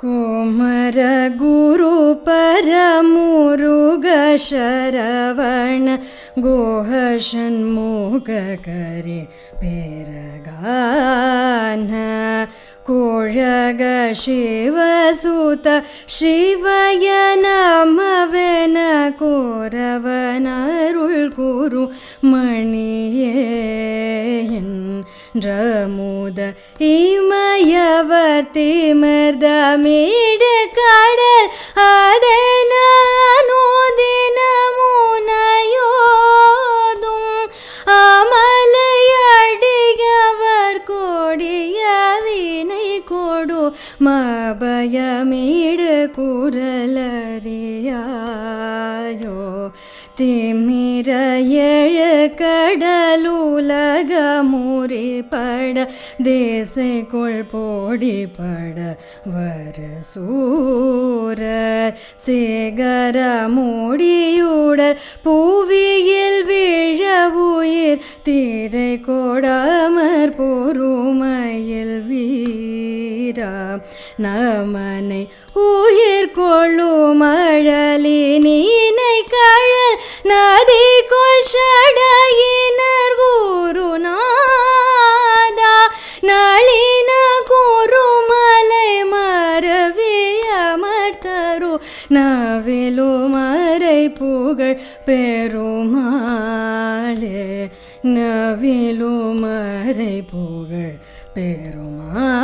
कोमरगुरुपरमुरुगशरवर्ण गोहन्मोगरे पेरगान कोळग शिवसुत शिवयन मवे न मणिये சிவய இமயவர் கோரவனருள் மேடு மணியே என்றமுத இமயவர் திமிர்தமிடு கடல் அதனானோ தினமுனையோதும் அமலையடியவர் கொடிய வினை கொடு மபயமீடு குரலறியாயோ. திமிர ஏழு கடலுலக முறிப்பட தேசைக்குள் போடி பட வர சூர சேகர மூடியுடல் பூவியில் விழ உயிர் தீரை கொடாமற் பொறுமையில் வீரா நமனை உயிர் கொள்ளும் அழலி அமர்த்தரு நவிலு புகழ் பெருமாளே. நவிலு மறை புகழ் பெருமா